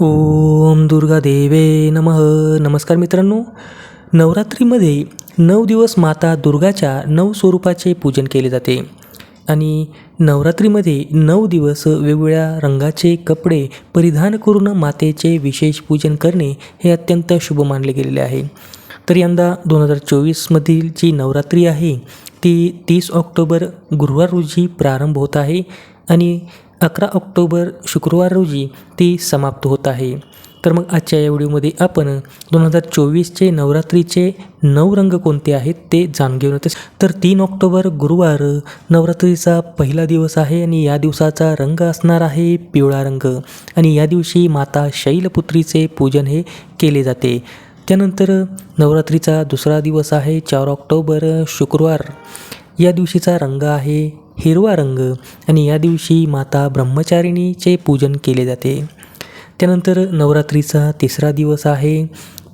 ओम दुर्गा देवे नमः. नमस्कार मित्रांनो नवरात्रीमध्ये नऊ दिवस माता दुर्गाच्या नऊ स्वरूपाचे पूजन केले जाते. आणि नवरात्रीमध्ये नऊ दिवस वेगवेगळ्या रंगाचे कपडे परिधान करून मातेचे विशेष पूजन करणे हे अत्यंत शुभ मानले गेलेले आहे. तर यंदा दोन हजार चोवीसमधील जी नवरात्री आहे ती तीस ऑक्टोबर गुरुवार रोजी प्रारंभ होत आहे. आणि अकरा ऑक्टोबर शुक्रवार रोजी ती समाप्त होत आहे. तर मग आजच्या या व्हिडिओमध्ये आपण दोन हजार चोवीसचे नवरात्रीचे नऊ रंग कोणते आहेत ते जाणून घेऊन येतो तर तीन ऑक्टोबर गुरुवार नवरात्रीचा पहिला दिवस आहे आणि या दिवसाचा रंग असणार आहे पिवळा रंग. आणि या दिवशी माता शैलपुत्रीचे पूजन हे केले जाते. त्यानंतर नवरात्रीचा दुसरा दिवस आहे चार ऑक्टोबर शुक्रवार. या दिवशीचा रंग आहे हिरवा रंग आणि या दिवशी माता ब्रह्मचारिणीचे पूजन केले जाते. त्यानंतर नवरात्रीचा तिसरा दिवस आहे.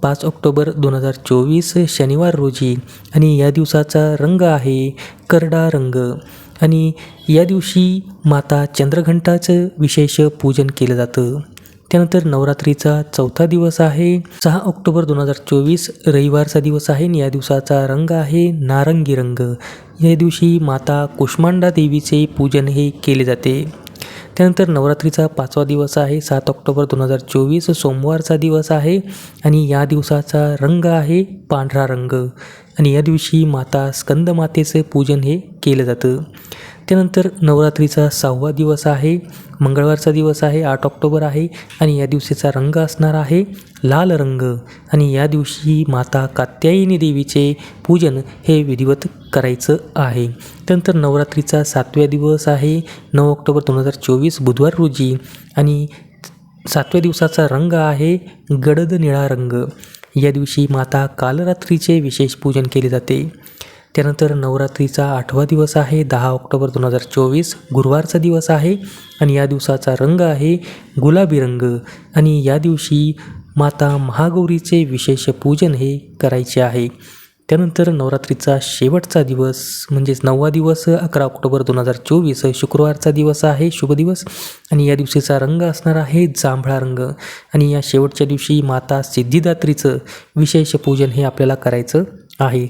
पाच ऑक्टोबर दोन हजार चोवीस शनिवार रोजी आणि या दिवसाचा रंग आहे करडा रंग. आणि या दिवशी माता चंद्रघंटाचं विशेष पूजन केलं जातं. त्यानंतर नवरात्रीचा चौथा दिवस आहे. सहा ऑक्टोबर दोन हजार चोवीस रविवारचा दिवस आहे आणि या दिवसाचा रंग आहे नारंगी रंग या दिवशी माता कुष्मांडा देवीचे पूजन हे केले जाते. त्यानंतर नवरात्रीचा पाचवा दिवस आहे. सात ऑक्टोबर दोन हजार चोवीस सोमवारचा दिवस आहे आणि या दिवसाचा रंग आहे पांढरा रंग. आणि या दिवशी माता स्कंदमातेचं पूजन हे केलं जातं. त्यानंतर नवरात्रीचा सहावा दिवस आहे मंगळवारचा दिवस आहे आठ ऑक्टोबर आहे आणि या दिवशीचा रंग असणार आहे लाल रंग. आणि या दिवशी माता कात्यायनी देवीचे पूजन हे विधिवत करायचं आहे. त्यानंतर नवरात्रीचा सातव्या दिवस आहे नऊ ऑक्टोबर दोन हजार चोवीस बुधवार रोजी. आणि सातव्या दिवसाचा रंग आहे गडद निळा रंग. या दिवशी माता कालरात्रीचे विशेष पूजन केले जाते. त्यानंतर नवरात्रीचा आठवा दिवस आहे दहा ऑक्टोबर दोन हजार चोवीस. गुरुवारचा दिवस आहे आणि या दिवसाचा रंग आहे गुलाबी रंग. आणि या दिवशी माता महागौरीचे विशेष पूजन हे करायचे आहे. त्यानंतर नवरात्रीचा शेवटचा दिवस म्हणजेच नववा दिवस अकरा ऑक्टोबर दोन हजार चोवीस. शुक्रवारचा दिवस आहे शुभ दिवस. आणि या दिवशीचा रंग असणार आहे जांभळा रंग. आणि या शेवटच्या दिवशी माता सिद्धिदात्रीचं विशेष पूजन हे आपल्याला करायचं आहे.